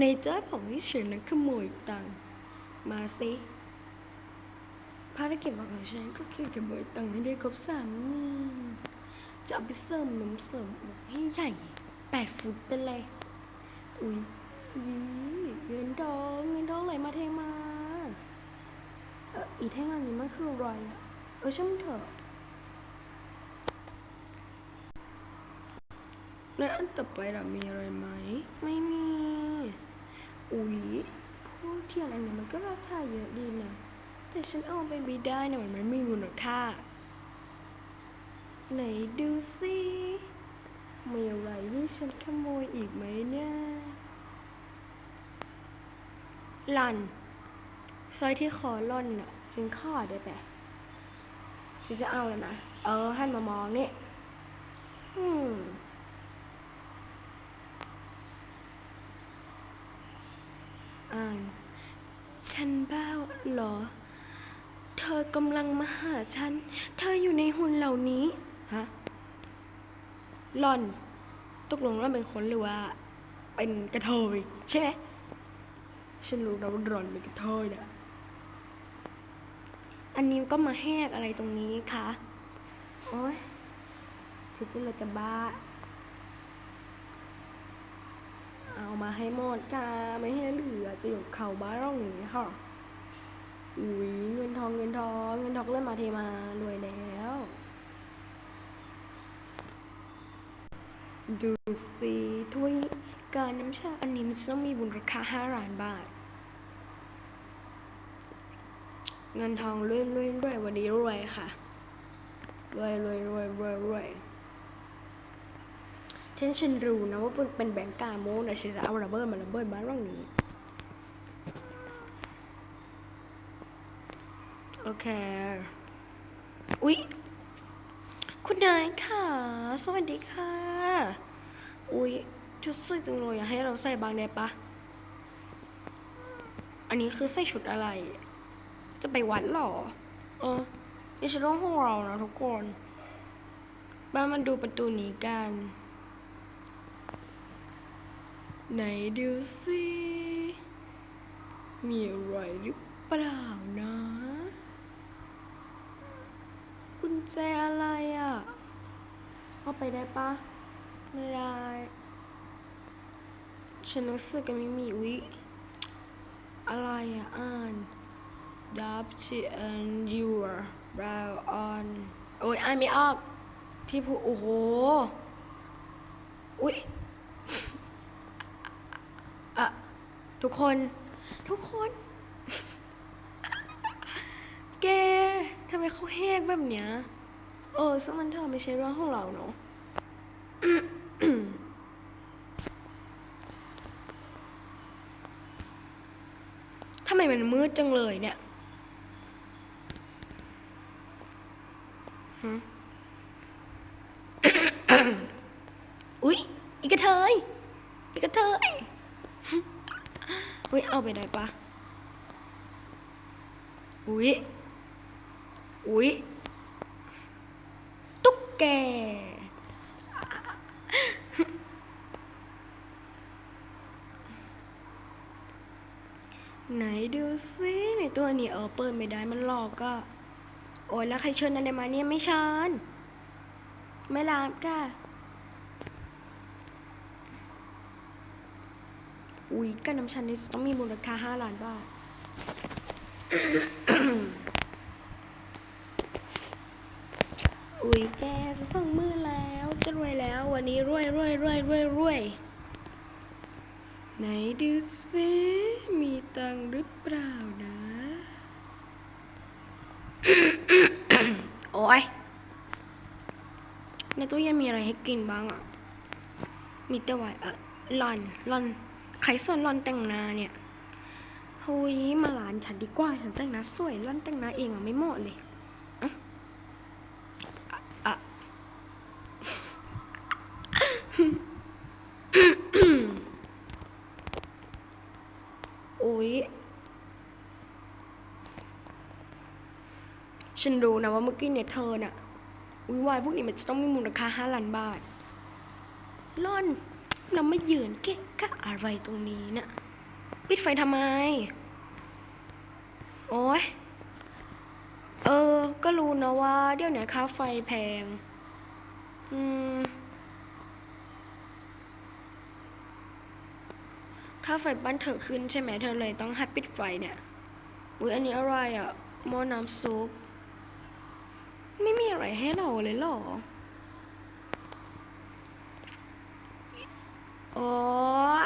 ในจ้าบอกให้ฉันนั้นขโมยตังค์มาสิภารกิจของฉันก็คือขโมยตังค์ให้ได้ครบสามหมื่นจะเอาไปเสริมนมเสริมอกให้ใหญ่แปดฟุตเป็นไรอุ้ยยี่เงินทองเงินทองไหลมาเทมาเอออีแท่งอันนี้มันคืออะไรอะเออช่างมันเถอะแล้วอันต่อไปเรามีอะไรไหม ไม่มี อุ๊ยพวกเทียนอันนี้มันก็ราคาเยอะดีนะ แต่ฉันเอาไปไม่ได้นะมันไม่มีมูลค่า ไหนดูสิมีอะไรที่ฉันขโมยอีกไหมเนี่ยหลันสร้อยที่คอล่อนน่ะฉันขอได้ปะฉันจะเอาแล้วนะ เออหันมามองนี่ อืม อ่าน ฉันบ้าเหรอ เธอกำลังมาหาฉัน เธออยู่ในหุ่นเหล่านี้ ฮะหล่อนตกลงว่าเป็นคนหรือว่า เป็นกระเทยใช่ไหม ฉันรู้นะว่าหล่อนเป็นกระเทยนะอันนี้ก็มาแหกอะไรตรงนี้คะ โอ๊ยฉันจะเลยจะบ้า เอามาให้หมดค่ะไม่ให้เหลือจะอยู่เข่าบ้าร่องนี้ค่ะอุ้ยเงินทองเงินทองเงินทองเริ่มมาเทมารวยแล้ว ดูสิถ้วยการน้ำชาอันนี้มันจะต้องมีมูลค่าห้าล้านบาท เงินทองรวยรวยรวยวันนี้รวยค่ะรวยรวยรวยรวยรวย ฉันฉันรู้นะว่าเป็นแบงก์กาโมนะฉันจะเอาระเบิดมาระเบิดบ้านร่องนี้ โอเค อุ๊ย คุณนายค่ะ สวัสดีค่ะ อุ๊ย ชุดสวยจังเลยอยากให้เราใส่บางได้ปะ อันนี้คือใส่ชุดอะไร จะไปวัดหรอ เออนี่ฉันต้องห้องเรานะทุกคน บ้านมันดูประตูนี้กัน ไหนดูสิมีอะไรหรือเปล่านะ กุญแจอะไรอะ เอาไปได้ปะ ไม่ได้ ฉันรู้สึกกันไม่มีอุ๊ยอะไรอะ อ่าน Dub and your brow on โอ้ยอ่านไม่ออก ที่พูโอ้โห อุ๊ย อะ ทุกคน ทุกคน แกทำไมเขาแหกแบบเนี้ย เออซึ่งมันเธอไม่ใช่เรื่องของเราเนาะทำไมมันมืดจังเลยเนี่ยฮะอุ๊ยอีกระเทยอีกระเทย อุ้ย เอาไปได้ปะอุ้ยอุ้ยตุ๊กแก ไหนดูซิในตัวนี้เออเปิดไม่ได้มันหลอกก็ โอ้ยแล้วใครเชิญอะไรมาเนี่ยไม่เชิญไม่รับค่ะ อุ๊ยการน้ำชันนี่จะต้องมีมูลค่าห้าล้านบาท อุ๊ยแกจะส่งมือแล้ว จะรวยแล้ว วันนี้รวยรวยรวยรวยรวยไหนดูซิมีตังหรือเปล่านะ โอ้ยในตู้เย็นมีอะไรให้กินบ้างอะ มีแต่ไวน์เออลอนลอน ครสอนลอนแต่งหน้าเนี่ยเฮ้ยมาร้านฉันดีกว่า ฉันแต่งหน้าสวยลอนแต่งหน้าเองอะไม่เหมาะเลยอะอะโอ้ยฉันรู้นะว่าเมื่อกี้เนี่ยเธอน่ะวิวายพวกนี้มันจะต้องมีมูลค่าห้าล้านบาทล่อน เราไม่ยืนเกะกะอะไรตรงนี้นะ่ะปิดไฟทำไม โอ้ยเออ ก็รู้นะว่า เดี๋ยวนี้ค่าไฟแพง อืม ค่าไฟบ้านเธอขึ้นใช่ไหมเธอเลยต้องหัดปิดไฟเนี่ยอุ้ยอันนี้อะไรอะ่ะหม้อน้ำซุป ไม่มีอะไรให้เราเลยเหรอ โอ้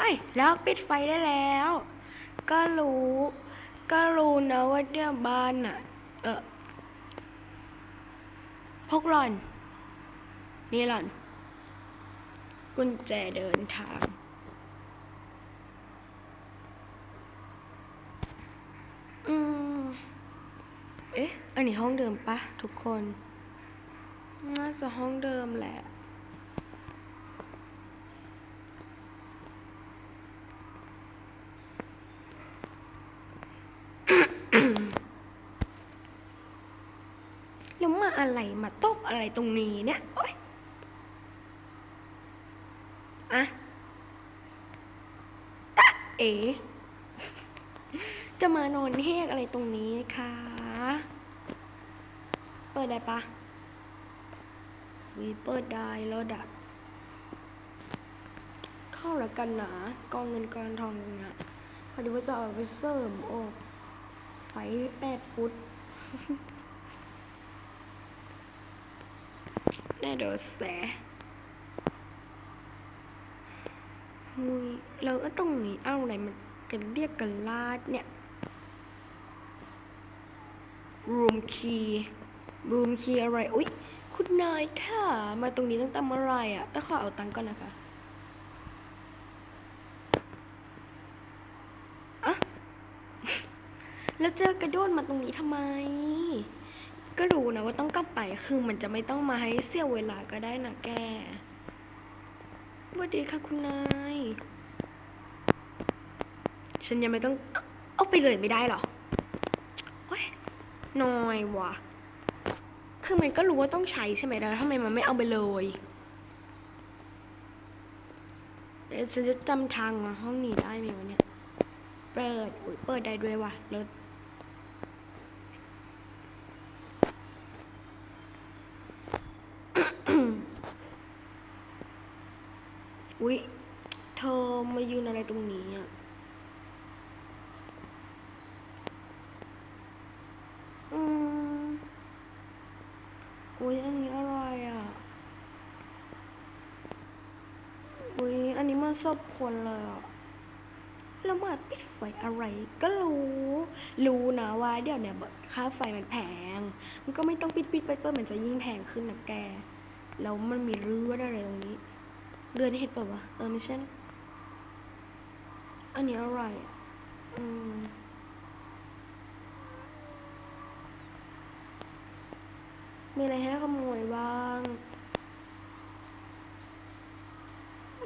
ย แล้วปิดไฟได้แล้ว ก็รู้ ก็รู้นะว่าเนี่ยบ้านอะเออพกหล่อน นี่หล่อน กุญแจเดินทาง อืม เอ๊ะ อันนี้ห้องเดิมปะทุกคน น่าจะห้องเดิมแหละ แล้วมา อะไรมาตกอะไรตรงนี้เนี่ยโอ๊ยอะตะเอ๋จะมานอนแหกอะไรตรงนี้คะเปิดได้ปะวีเปิดได้แล้วดัดเข้าแล้วกันนะกองเงินกองทองเนี่ยพอดีว่าจะเอาไปเสริมอกไซส์แปดฟุต แน่เดี๋ยวแสมุยแล้วก็ตรงหนีเอาอะไรมันกันเรียกกันลาดเนี่ย room key room key อะไร อุ๊ย คุณนายค่ะ มาตรงนี้ตั้งแต่เมื่อไรอะต้องขอเอาตังค์ก่อนนะคะอะแล้วจะกระโดดมาตรงนี้ทำไม ก็รู้นะว่าต้องกลับไปคือมันจะไม่ต้องมาให้เสียเวลาก็ได้นะแกสวัสดีค่ะคุณนาย ฉันยังไม่ต้อง เอาไปเลยไม่ได้หรอ โอ้ยน้อยว่ะ คือมันก็รู้ว่าต้องใช้ใช่ไหมแล้วทำไมมันไม่เอาไปเลยเดี๋ยวฉันจะจำทางมาห้องนี้ได้ไหมวะเนี่ย เปิด อุ้ยเปิดได้ด้วยว่ะเลิศ อุ๊ย เธอมายืนอะไรตรงนี้อะ อืม อุ๊ยอันนี้อะไรอะ อุ๊ยอันนี้มันศพคนเลยอะแล้วมาปิดไฟอะไรก็รู้ รู้นะว่าเดี๋ยวเนี่ยค่าไฟมันแพง มันก็ไม่ต้องปิดปิดเปิดเปิดมันจะยิ่งแพงขึ้นนะแก แล้วมันมีเรืออะไรตรงนี้ เรือนเห็ดเปล่าวะ เออไม่ใช่ อันนี้อะไรอะอืม มีอะไรให้ขโมยบ้าง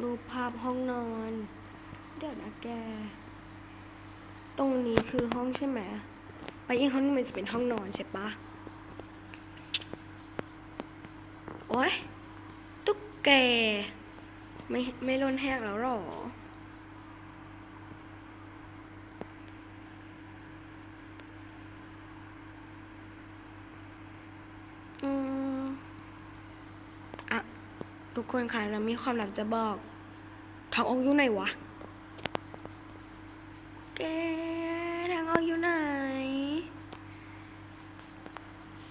รูปภาพห้องนอน เดี๋ยวนะแก ตรงนี้คือห้องใช่ไหม ไปอีกห้องนึงมันจะเป็นห้องนอนใช่ปะ โอ๊ย ตุ๊กแก ไม่ไม่ล้นแหกแล้วหรอม อะ ทุกคนค่ะเรามีความลับจะบอกทางออกอยู่ไหนวะ แกทางออกอยู่ไหน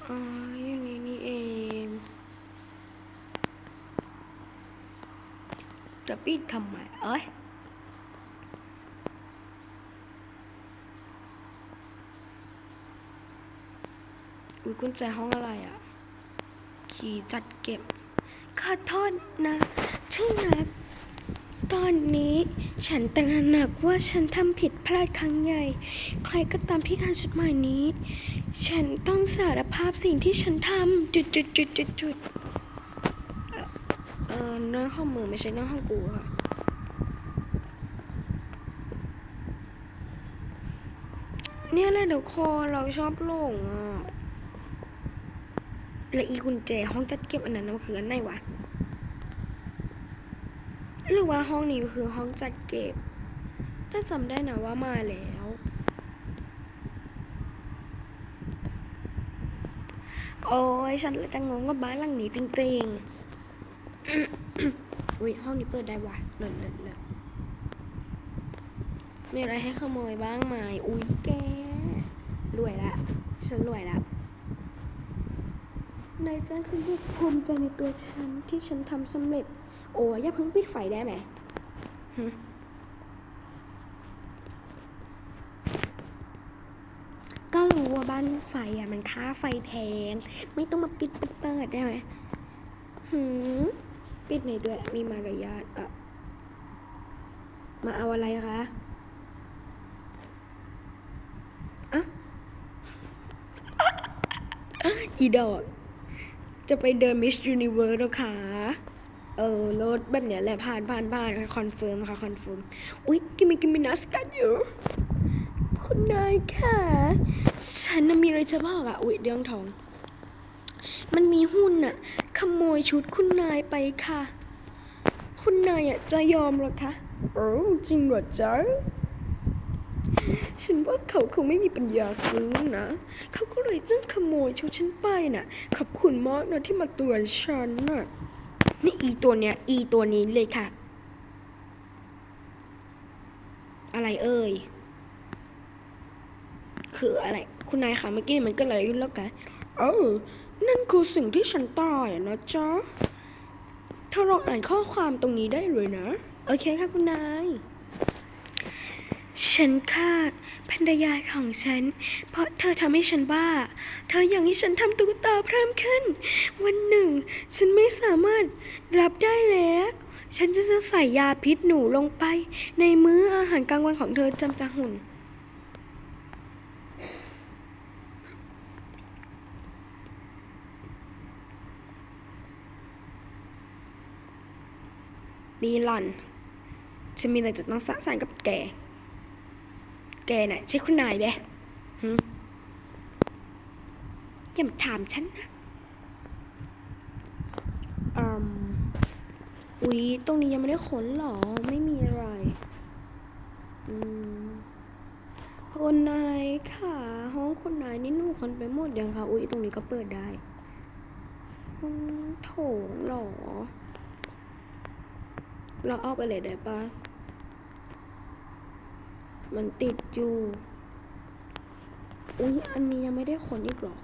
อ๋ออยู่นี่นี่เองจะปิดทำไมเอ้ยอุ้ยกุญแจห้องอะไรอะ ขีจัดเก็บ ขอโทษนะชื่อนัก ตอนนี้ฉันตระหนักว่าฉันทำผิดพลาดครั้งใหญ่ ใครก็ตามที่อ่านจดหมายนี้ ฉันต้องสารภาพสิ่งที่ฉันทำจุดจุดจุดจุดจุดเอ่อเออเรื่องห้องมือไม่ใช่เรื่องห้องกูค่ะเนี่ยแหละเดี๋ยวคอเราชอบหลงอะ แล้วอีกุญแจห้องจัดเก็บอันนั้นมันคืออันไหนวะหรือว่าห้องนี้คือห้องจัดเก็บแต่จำได้นะว่ามาแล้ว โอ้ยฉันเลยจะงงกับบ้านหลังนี้จริงๆอุ้ยห้องนี้เปิดได้วะเลิศเลิศเลิศมีอะไรให้ขโมยบ้างไหมอุ้ยแกรวยละ ฉันรวยละ นายจ้างคือลูกภูมิใจในตัวฉันที่ฉันทำสำเร็จ โอ้ยอย่าเพิ่งปิดไฟได้ไหมก็รู้ว่าบ้านไฟอะมันค่าไฟแพงไม่ต้องมาปิดเปิดได้ไหมหืมปิดไหนด้วยมีมารยาทอะมาเอาอะไรคะอะอีดอก จะไปเดินมิส s u นิเวิร์สแล้วค่ะ เออรถแบบเนี้ยแหละผ่านผ่านผ่านคอนเฟิร์มค่ะคอนเฟิร์ม อุ๊ยกิมมิกิมมินัสกันอยู่ คุณนายค่ะ ฉันน่ะมีอะไรจะบอกอะ อุ๊ยเรื่องทอง มันมีหุ้นน่ะขโมยชุดคุณนายไปค่ะ คุณนายอะจะยอมหรอคะโอ้จริงเหรอจ๊ะ ฉันว่าเขาคงไม่มีปัญญาซื้อนะ เขาก็เลยต้องขโมยชุดฉันไปน่ะ ขอบคุณมากนะที่มาเตือนฉันน่ะ นี่อีตัวเนี้ย อีตัวนี้เลยค่ะ อะไรเอ่ย คืออะไร คุณนายคะเมื่อกี้มันก็อะไรขึ้นแล้วกัน เออ นั่นคือสิ่งที่ฉันตายอะนะจ๊ะเธอลองอ่านข้อความตรงนี้ได้เลยนะ โอเคค่ะคุณนาย ฉันฆ่าภรรยาของฉัน เพราะเธอทำให้ฉันบ้า เธออยากให้ฉันทำตุ๊กตาเพิ่มขึ้น วันหนึ่ง ฉันไม่สามารถรับได้แล้ว ฉันจะใส่ยาพิษหนูลงไป ในมื้ออาหารกลางวันของเธอจำจะหุ่น ดีหล่อน ฉันมีอะไรจะต้องสร้างสรรค์กับแก แกน่ะใช่คุณนายเด้หึอย่ามาถามฉันนะอืมอุ๊ยตรงนี้ยังไม่ได้ขนหรอ ไม่มีอะไร อืมคุณนายค่ะ ห้องคุณนายนี่หนูคนไปหมดยังคะอุ๊ยตรงนี้ก็เปิดได้ห้องโถงหรอ เราเอาไปเลยได้ปะ มันติดอยู่ อุ๊ยอันนี้ยังไม่ได้ขนอีกเหรอ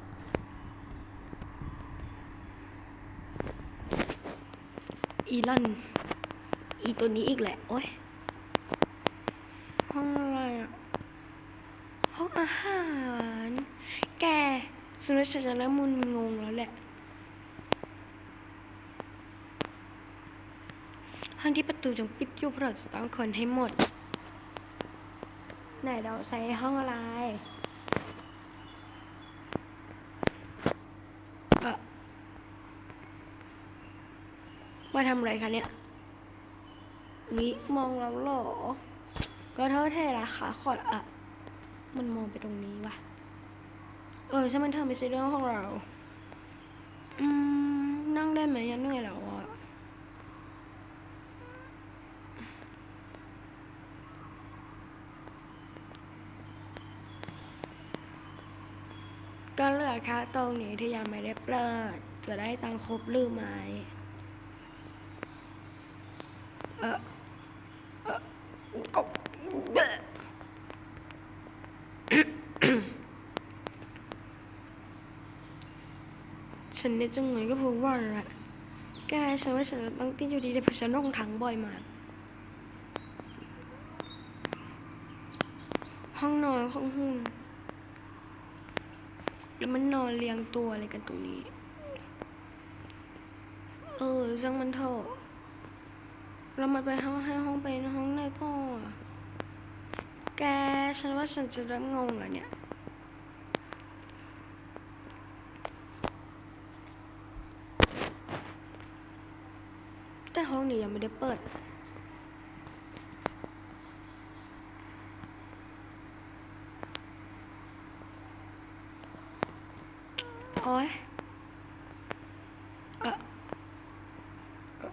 อีลัน อีตัวนี้อีกแหละ โอ๊ยห้องอะไรอะ ห้องอาหาร แกสุนัขฉันจะเริ่มมุนงงแล้วแหละ ห้องที่ประตูยังปิดอยู่เพราะเราจะต้องคนให้หมด ไหนเราใส่ห้องอะไรเออว่าทำอะไรคะเนี่ย วิมองเราหรอ ก็เท่าแท้ราคาขอดอะ มันมองไปตรงนี้ว่ะ เออใช่มันเธอไม่ใช่เรื่องของเรา อืม นั่งได้ไหมอะเหนื่อยแล้ว อค่ตรงนี้ที่ยังไม่ได้เปิด จะได้ตังครบหรือไม่เออเออก็เบฉันเนี่ยจังไงก็เพราะว่าแหละแกฉันว่าฉันต้องติดอยู่ดีเดี๋ยเพราะฉันลงถังบ่อยมากห้องนอนของหุ่น แล้วมันนอนเรียงตัวอะไรกันตรงนี้ เออช่างมันเถอะเรามาไปห้องให้ห้องไปห้องไหนต่อแกฉันว่าฉันจะเริ่มงงแล้วเนี่ยแต่ห้องนี้ยังไม่ได้เปิด โอ้ยเออเอ่อ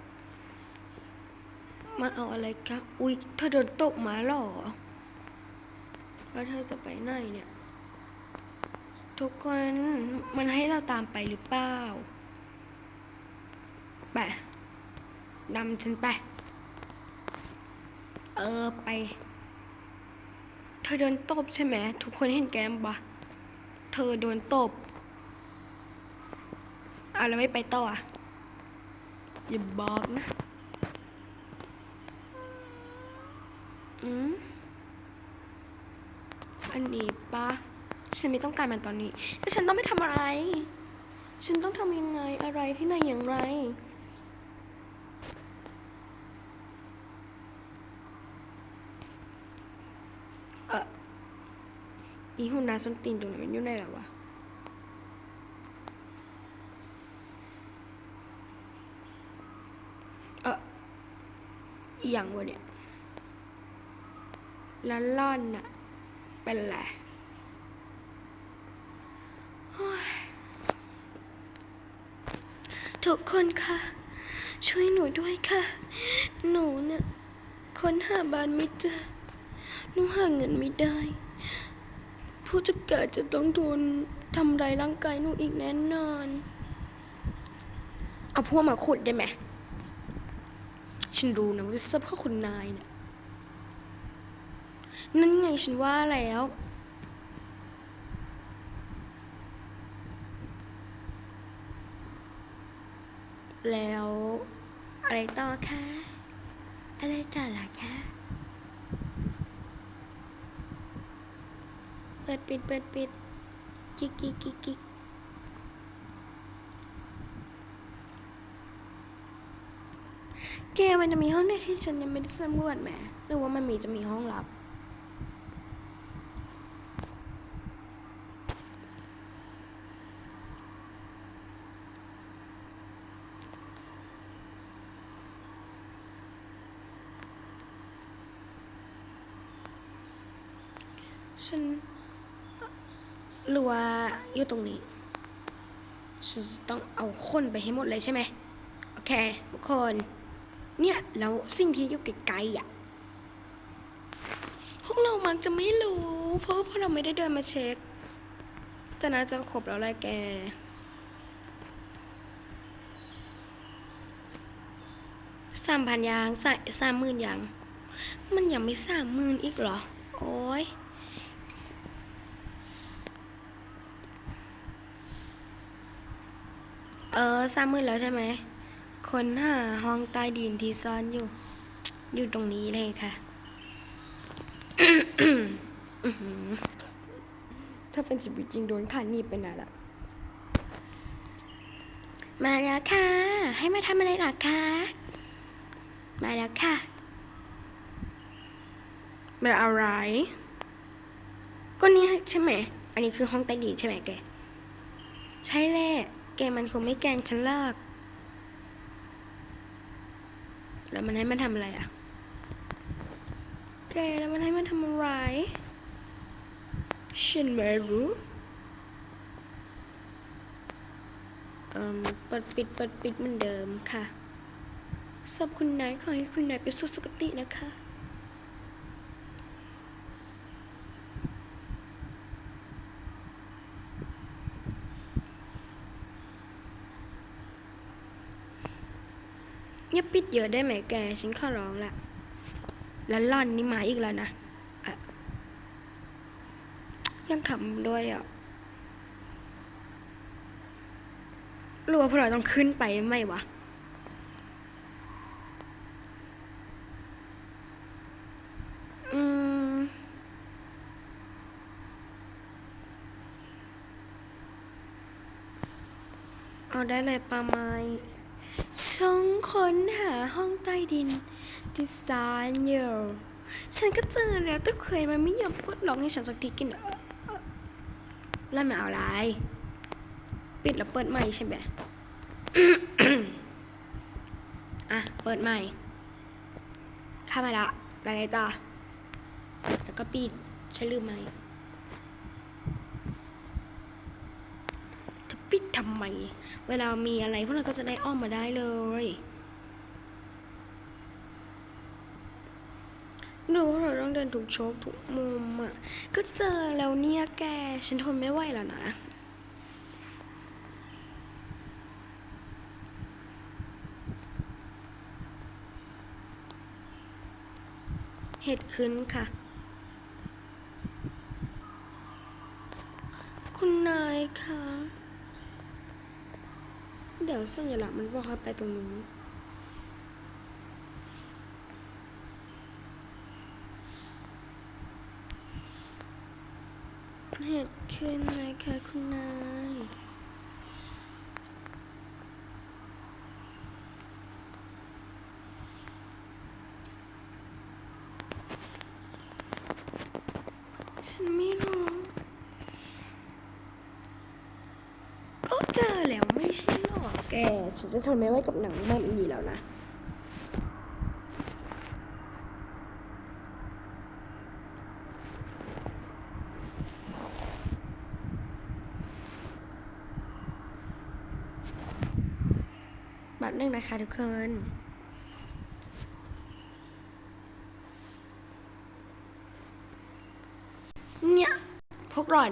มามาเอาอะไรคะอุ๊ยเธอโดนตกมาเหรอ แล้วเธอจะไปไหนเนี่ย ทุกคนมันให้เราตามไปหรือเปล่า ไปนำฉันไป เออไป เธอโดนตบใช่ไหม ทุกคนเห็นแกมปะเธอโดนตบ เอาแล้วไม่ไปต่ออะอย่าบอกนะ อืม อันนี้ปะฉันไม่ต้องการมันตอนนี้ แต่ฉันต้องไปทำอะไร ฉันต้องทำยังไง อะไรที่ไหนอย่างไร เอออีหุ่นนาส้นตีนตรงนั้นมันอยู่ไหนแล้ววะ เออ อหย่างวะเนี่ยแล้วล่อนน่ะ เป็นไรทุกคนค่ะ ช่วยหนูด้วยค่ะ หนูเนี่ยค้นหาบ้านไม่เจอหนูหาเงินไม่ได้ ผู้จัดการจะต้องโดนทำร้ายร่างกายหนูอีกแน่นอน เอาพวกมาขุดได้ไหม ฉันรู้นะว่าเสื้อผ้าคุณนายเนี่ยนั่นไงฉันว่าแล้ว แล้ว อะไรต่อคะ อะไรต่อล่ะคะเปิดปิดเปิดปิดกิ๊กกิ๊กกิ๊กกิ๊ก แกมันจะมีห้องไหนที่ฉันยังไม่ได้สำรวจไหมหรือว่ามันมีจะมีห้องลับ ฉันหรือว่าอยู่ตรงนี้ ฉันต้องเอาคนไปให้หมดเลยใช่ไหม โอเค ทุกคน เนี่ยแล้วสิ่งที่อยู่ไกลๆอะพวกเรามักจะไม่รู้ เพราะว่าพวกเราไม่ได้เดินมาเช็ค แต่น่าจะครบแล้วแหละแกสามพันยางใส่สามหมื่นยาง มันยังไม่สามหมื่นอีกเหรอ โอ้ยเออสามหมื่นแล้วใช่ไหม คนหาห้องใต้ดินที่ซ่อนอยู่ อยู่ตรงนี้เลยค่ะอื้อหือถ้าเป็นชีวิตจริงโดนขันหนีบไปนานละมาแล้วค่ะ ให้มาทำอะไรหรอคะ มาแล้วค่ะมาอะไร ก็เนี่ยใช่ไหม อันนี้คือห้องใต้ดินใช่ไหมแก ใช่แหละ แกมันคงไม่แกล้งฉันหรอก แล้วมันให้มันทำอะไรอะแกแล้วมันให้มันทำอะไร ฉันไม่รู้เอ่มเปิดปิดเปิดปิดเหมือนเดิมค่ะสำหรับคุณนายขอให้คุณนายไปสู่สุคตินะคะ เยอะได้ไหมแก ฉันขอร้องละแล้วล่อนนี่มาอีกแล้วนะะยังทำด้วยอะรือว่าพวกเราต้องขึ้นไปไหมวะอืมเอาได้เลยปลาไม้ ช่องค้นหาห้องใต้ดินดิซานเยอร์ฉันก็เจอแล้วแต่เคยมันไม่ยอมกดล็อกให้ฉันสักทีกินแล้วมันเอาอะไร ปิดแล้วเปิดใหม่ใช่ไหมอะ เปิดใหม่เข้ามาละแล้วไงต่อแล้วก็ปิดฉันลืมไหมจะปิดทำไม เวลามีอะไรพวกเราก็จะได้อ้อมมาได้เลยดูว่าเราต้องเดินถูกโชกถูกมุมอะ ก็เจอแล้วเนี่ยแก ฉันทนไม่ไหวแล้วนะเหตุขึ้นค่ะ คุณนายคะ เดี๋ยวสัญลักษณ์มันบอกให้ไปตรงนี้เหตุขึ้นไหมคะคุณนาย ฉันไม่รู้ ก็เจอแล้วไม่ใช่หรอแก ฉันจะทนไม่ไหวกับหนังแบบนี้แล้วนะแบบนึงนะคะทุกคนเนี่ยพวกหล่อน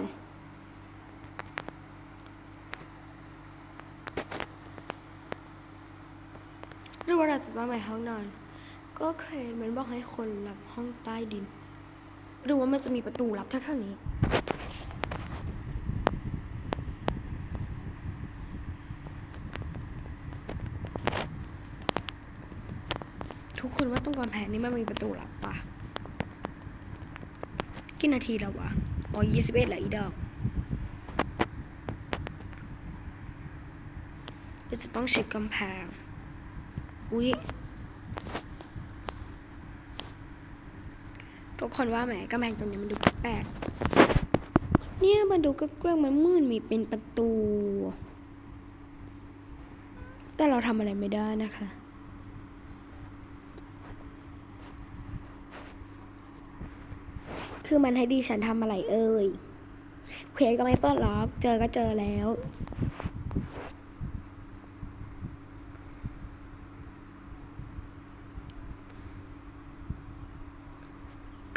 หรือว่าเรา จะต้องไปห้องนอน ก็เคยมันบอกให้คนหลับห้องใต้ดิน หรือว่ามันจะมีประตูลับเท่านี้ทุกคนว่าตรงกำแพงนี่มันมีประตูลับปะกี่นาทีแล้ววะอ๋อยี่สิบเอ็ดละอีดอกเราจะต้องเช็คกำแพง อุ๊ยทุกคนว่าไหมกำแพงตรงนี้มันดูแปลกเนี่ยมันดูก็เกว้งมันมืดมีเป็นประตู แต่เราทำอะไรไม่ได้นะคะคือมันให้ดีฉันทำอะไรเอ่ย เควสก็ไม่เปิดล็อก เจอก็เจอแล้ว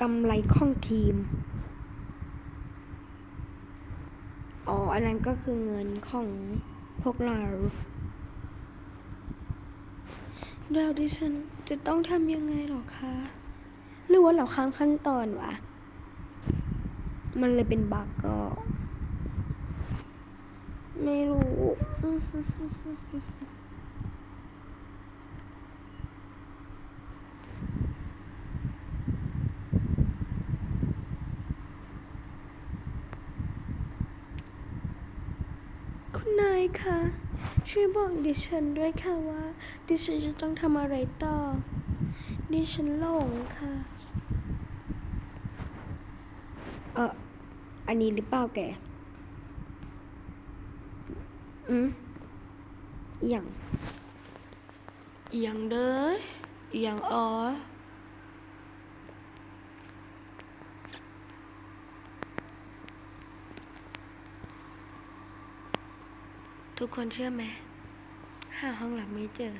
กำไรของทีม อ๋อ อันนั้นก็คือเงินของพวกเราแล้วดิฉันจะต้องทำยังไงหรอคะ หรือว่าเราข้ามขั้นตอนวะ มันเลยเป็นบักก็ ไม่รู้ คะ ช่วยบอกดิฉันด้วยค่ะว่า ดิฉันจะต้องทำอะไรต่อ ดิฉันหลงค่ะ เอออันนี้หรือเปล่าแก อืมอย่างอย่างเด้ออย่างอ๋อ ทุกคนเชื่อไหมหาห้องหลับไม่เจอ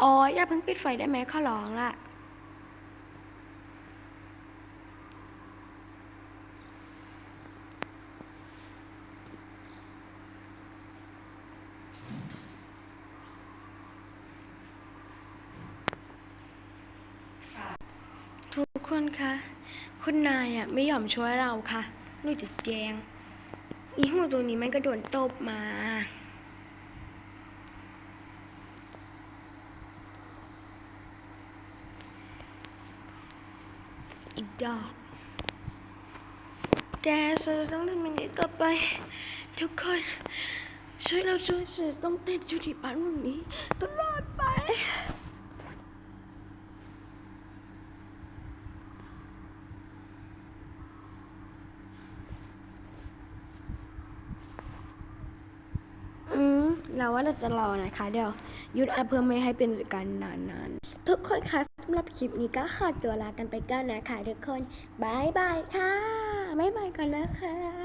อ๋อ อย่าเพิ่งปิดไฟได้ไหมข้อร้องล่ะ ทุกคนคะ คุณนายอะ ไม่ยอมช่วยเราค่ะ นูจะแจงอีหัวตัวนี้มันก็โดนตบมาอีกดอกแต่ฉันจะต้องทำยังไงต่อไป ทุกคน ช่วยเราช่วยฉันต้องเติดอยู่ที่บ้านหลังนี้ตลอดไป อื ราว่าเราจะรอนะคะ เดี๋ยวยุดอะเพื่อไม่ให้เป็นการนานๆ ทุกคนคะสำหรับคลิปนี้ก็ขอตัวลากันไปก่อนนะคะทุกคนบายบายค่ะบายบายก่อนนะคะ